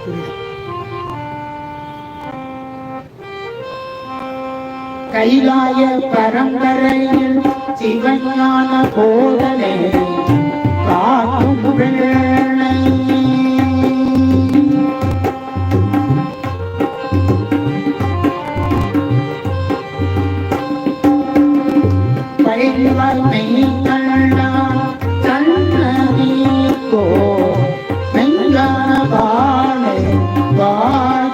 புரியுது. கைலாய பரம்பரையில் சிவஞான போதனை காக்கும் வேளை பைவனை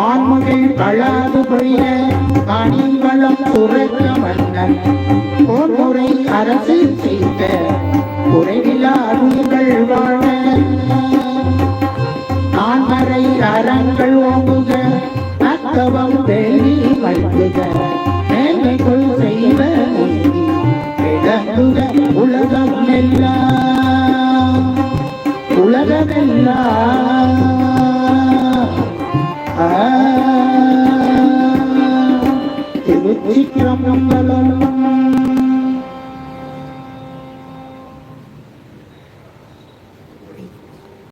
வான்மகள் களாது பொழிய கனிவளம் துறக்க வந்தன் போர்முறை அரசு செய்த குறைவிலா அருள்கள் வாழ. நான்மறை அறங்கள் ஓங்குக அக்கவம் தேடி மல்குக மேலைக்குள் செய்த உலகம் எல்லாம் உலகமெல்லாம். we can't Ikram Nanda.